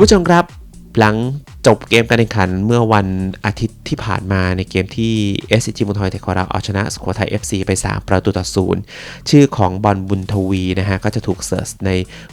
คุณผู้ชมครับ หลังจบเกมการแข่งขันเมื่อวันอาทิตย์ที่ผ่านมาในเกมที่ SCG มุนทอยเทคอราเอาชนะสุโขทัย FC ไป 3 ประตูต่อศูนย์ชื่อของบอลบุญทวีนะฮะ ก็จะถูกเสิร์ชใน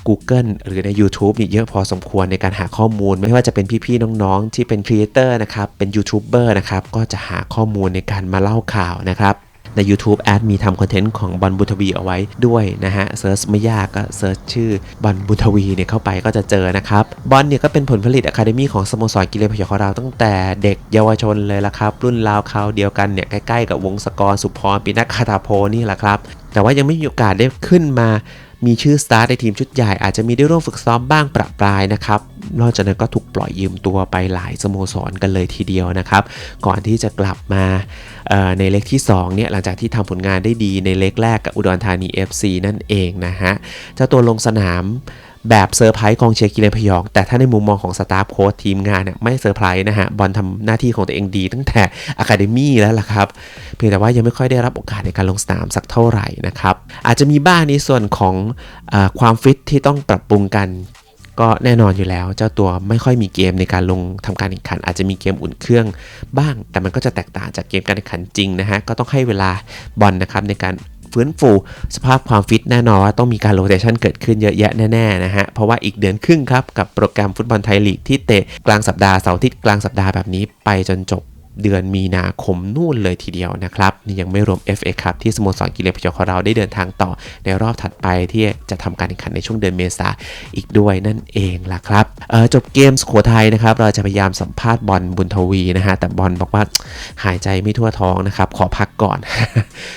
Google หรือใน YouTube นี่เยอะพอสมควรในการหาข้อมูล ไม่ว่าจะเป็นพี่ๆน้องๆ ที่เป็นครีเอเตอร์นะครับ เป็นยูทูบเบอร์นะครับ ก็จะหาข้อมูลในการมาเล่าข่าวนะครับ ใน YouTube แอดมีทำคอนเทนต์ของบอลบุทวีเอาไว้ด้วยนะฮะเซิร์ชไม่ยากก็เซิร์ชชื่อบอลบุทวีเนี่ยเข้าไปก็จะเจอนะครับบอลเนี่ยก็เป็นผลผลิตอะคาเดมี่ของสโมสรกิเลนพยองของเราตั้งแต่เด็กเยาวชนเลยละครับ รุ่นราวคราวเดียวกันเนี่ยใกล้ๆกับวงสกรสุพรปินักคาตาโพนี่แหละครับแต่ว่ายังไม่มีโอกาสได้ขึ้นมา มีชื่อสตาร์ในทีมชุดใหญ่อาจจะมีได้ร่วมฝึกซ้อมบ้างประปรายนะครับ นอกจากนั้นก็ถูกปล่อยยืมตัวไปหลายสโมสรกันเลยทีเดียวนะครับ ก่อนที่จะกลับมาในเล็กที่2เนี่ยหลังจากที่ทำผลงานได้ดีในเล็กแรกกับอุดรธานี FC นั่นเองนะฮะเจ้าตัวลงสนาม แบบเซอร์ไพรส์กองเชียร์กิเลนพยอง แต่ถ้าในมุมมองของสตาฟโค้ชทีมงานเนี่ยไม่เซอร์ไพรส์นะฮะ บอลทำหน้าที่ของตัวเองดีตั้งแต่อะคาเดมี่แล้วล่ะครับ เพียงแต่ว่ายังไม่ค่อยได้รับโอกาสในการลงสนามสักเท่าไหร่นะครับ อาจจะมีบ้างในส่วนของอความฟิตที่ต้องปรับปรุงกันก็แน่นอนอยู่แล้ว เจ้าตัวไม่ค่อยมีเกมในการลงทำการแข่งขัน อาจจะมีเกมอุ่นเครื่องบ้าง แต่มันก็จะแตกต่างจากเกมการแข่งขันจริงนะฮะ ก็ต้องให้เวลาบอลนะครับในการ ฟื้นฟูสภาพความฟิตแน่นอนว่าต้องมีการโรเตชันเกิดขึ้นเยอะแยะแน่ๆนะฮะ เพราะว่าอีกเดือนครึ่งครับ กับโปรแกรมฟุตบอลไทยลีกที่เตะกลางสัปดาห์เสาร์อาทิตย์กลางสัปดาห์แบบนี้ไปจนจบ เดือนมีนาคมนู่นเลยทีเดียวนะครับนี่ยังไม่รวม FA ครับที่สโมสรกิเลนพยองของเราได้เดินทางต่อในรอบถัดไปที่จะทำการแข่งขันในช่วงเดือนเมษาอีกด้วยนั่นเองล่ะครับจบเกมสุโขทัยนะครับเราจะพยายามสัมภาษณ์บอลบุญทวีนะฮะแต่บอลบอกว่าหายใจไม่ทั่วท้องนะครับขอพักก่อน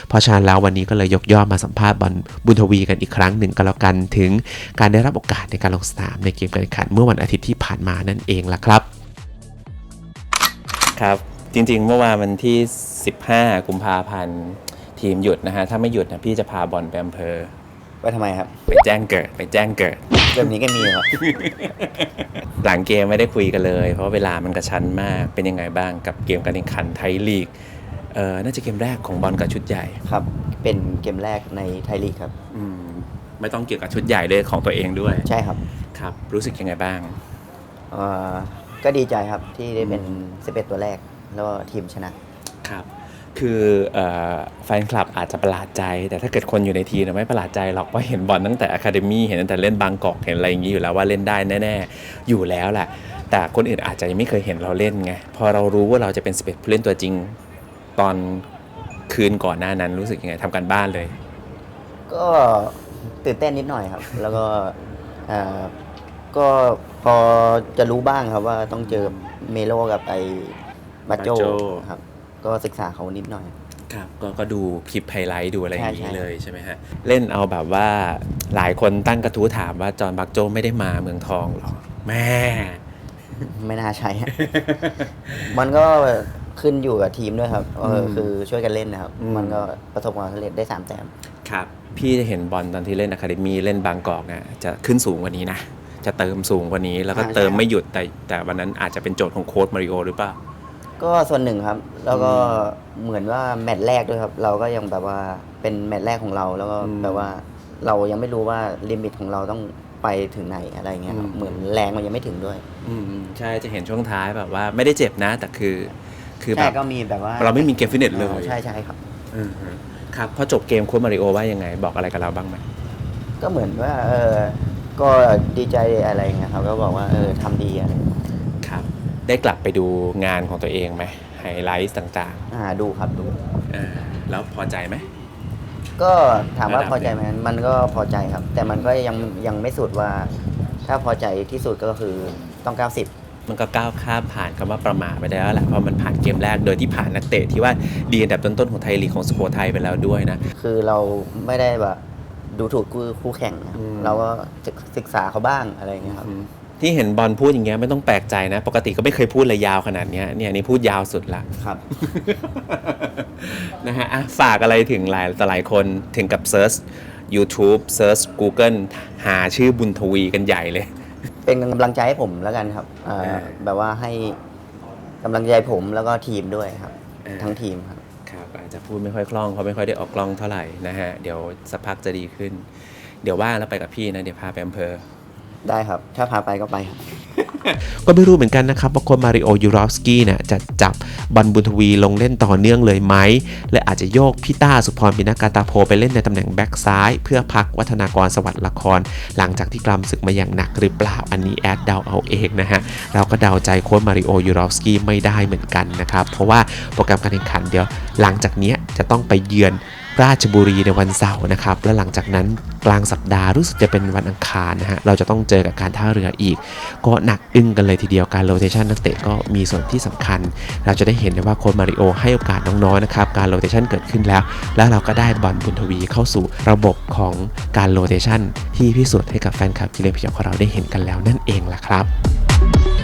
เพราะฉะนั้นแล้ววันนี้ก็เลยยกย่อมาสัมภาษณ์บอลบุญทวีกันอีกครั้งหนึ่งก็แล้วกันถึงการได้รับโอกาสในการลงสนามในเกมการแข่งขันเมื่อวันอาทิตย์ที่ผ่านมานั่นเองล่ะครับ ครับ จริง ๆ เมื่อวานวันที่ 15 กุมภาพันธ์ทีมหยุดนะฮะ ถ้าไม่หยุดนะพี่จะพาบอลไปอำเภอ ไปทำไมครับ ไปแจ้งเกิด ไปแจ้งเกิดแบบนี้ก็มีครับหลังเกมไม่ได้คุยกันเลย เพราะว่าเวลามันกระชั้นมาก เป็นยังไงบ้างกับเกมการแข่งขันไทยลีก เออน่าจะเกมแรกของบอลกับชุดใหญ่ ครับ เป็นเกมแรกในไทยลีกครับ อืม ไม่ต้องเกี่ยวกับชุดใหญ่เลยของตัวเองด้วย ใช่ครับครับ รู้สึกยังไงบ้าง เอ่อก็ดีใจครับที่ได้เป็น 11 ตัวแรก แล้วก็ทีมชนะ ครับ คือเอ่อแฟนคลับอาจจะประหลาดใจ แต่ถ้าเกิดคนอยู่ในทีมเนี่ยไม่ประหลาดใจหรอกว่าเห็นบอลตั้งแต่อะคาเดมี่เห็นตั้งแต่เล่นบางกอกเห็นอะไรอย่างนี้อยู่แล้วว่าเล่นได้แน่ๆอยู่แล้วแหละแต่คนอื่นอาจจะยังไม่เคยเห็นเราเล่นไงพอเรารู้ว่าเราจะเป็น11ผู้เล่นตัวจริงตอนคืนก่อนหน้านั้นรู้สึกยังไงทำการบ้านเลย ก็ตื่นเต้นนิดหน่อยครับ แล้วก็เอ่อก็พอจะรู้บ้างครับว่าต้องเจอเมโลกับไอ้ บัจโจบัจโจ้ ครับ ก็ศึกษาเขานิดหน่อย ครับก็ก็ดูคลิปไฮไลท์ดูอะไรอย่างใช่นี้ใช่ เลยใช่ไหมฮะ เล่นเอาแบบว่าหลายคนตั้งกระทู้ถามว่าจอห์นบักโจไม่ได้มาเมืองทองหรอแม่ ไม่น่าใช่มันก็ขึ้นอยู่กับทีมด้วยครับเออมคือช่วยกันเล่นนะครับ อืม มันก็ประสบความสำเร็จได้สามแต้ม ครับ พี่จะเห็นบอลตอนที่เล่นอะคาเดมีเล่นบางกอกนะจะขึ้นสูงกว่านี้นะ จะเติมสูงกว่านี้แล้วก็ใช่เติมใช่ไม่หยุดแต่แต่วันนั้นอาจจะเป็นโจทย์ของโค้ชมาริโอหรือเปล่า ก็ส่วนหนึ่งครับ แล้วก็เหมือนว่าแมตช์แรกด้วยครับ เราก็ยังแบบว่าเป็นแมตช์แรกของเรา แล้วก็อืมแบบว่าเรายังไม่รู้ว่าลิมิตของเราต้องไปถึงไหนอะไรเงี้ยครับอืม เหมือนแรงมันยังไม่ถึงด้วยอืมใช่จะเห็นช่วงท้ายแบบว่าไม่ได้เจ็บนะ แต่คือ คือแบใช่บ ก็มีแบบว่าเราไม่มีเกมฟิตเนสเลยอ่าใช่ใช่ครับ อืมครับพอจบเกมโค้ชมาริโอว่ายังไง บอกอะไรกับเราบ้างไหม ก็เหมือนว่าเออก็ดีใจอะไรเงี้ยครับ ก็บอกว่าเออทำดีอะไรครับ ได้กลับไปดูงานของตัวเองไหมไฮไลท์ต่างอ่าดูครับดูๆเออแล้วพอใจไหม ก็ถามว่าระดับ พอใจไหมมันก็พอใจครับ แต่มันก็ยังยังไม่สุดว่า ถ้าพอใจที่สุดก็คือต้อง 90 มันก็ก้าวข้ามผ่านคำว่าประมาทไปได้แล้วแหละเพราะมันผ่านเกมแรกโดยที่ผ่านนักเตะที่ว่าดีอันดับต้นๆของไทยลีกของสุโขทัยไปแล้วด้วยนะ คือเราไม่ได้แบบดูถูกคู่คู่แข่งนะอืม เราก็ศึกศึกษาเขาบ้างอะไรอย่างเงี้ยครับ ที่เห็นบอลพูดอย่างเงี้ยไม่ต้องแปลกใจนะ ปกติก็ไม่เคยพูดเลยยาวขนาดเนี้ยเนี่ยนี่พูดยาวสุดละครับ นะฮะอะฝากอะไรถึงหลายต่อหลายคนถึงกับเซิร์ช YouTube เซิร์ช Google หาชื่อบุญทวีกันใหญ่เลย เป็นกำลังใจให้ผมแล้วกันครับเอ่อเออแบบว่าให้กำลังใจผมแล้วก็ทีมด้วยครับ เออ ทั้งทีมครับ ครับอาจจะพูดไม่ค่อยคล่องเพราะไม่ค่อยได้ออกกล้องเท่าไหร่นะฮะ เดี๋ยวสักพักจะดีขึ้น เดี๋ยวว่างแล้วไปกับพี่นะ เดี๋ยวพาไปอำเภอ ได้ครับ ถ้าพาไปก็ไปครับ ก็ไม่รู้เหมือนกันนะครับว่าค้ชมาริโอยูรอฟสกี้เนี่ยจะจับบอลบุญทวีลงเล่นต่อเนื่องเลยไหม และอาจจะโยกพี่ต้าสุพรปินากาตาโพไปเล่นในตำแหน่งแบ็กซ้าย เพื่อพักวัฒนากรสวัสดิ์ละคร หลังจากที่กลำศึกมาอย่างหนักหรือเปล่าอันนี้แอดเดาเอาเองนะฮะ เราก็เดาใจโค้ชมาริโอยูรอฟสกี้ไม่ได้เหมือนกันนะครับเพราะว่าโปรแกรมการแข่งขันเดียวหลังจากเนี้ยจะต้องไปเยือน ราชบุรีในวันเสาร์นะครับ และหลังจากนั้นกลางสัปดาห์รู้สึกจะเป็นวันอังคารนะฮะ เราจะต้องเจอกับการท่าเรืออีก ก็หนักอึ้งกันเลยทีเดียวการโรเ t ชันนักเตะก็มีส่วนที่สำคัญ เราจะได้เห็นได้ว่าโค้ชมาริโอให้โอกาสน้องๆนะครับ การโรเ t ชันเกิดขึ้นแล้ว แล้วเราก็ได้บอลบุญทวีเข้าสู่ระบบของการโรเ t ชันที่พิสูจน์ให้กับแฟนคลับกิเลนพยองของเราได้เห็นกันแล้วนั่นเองล่ะครับ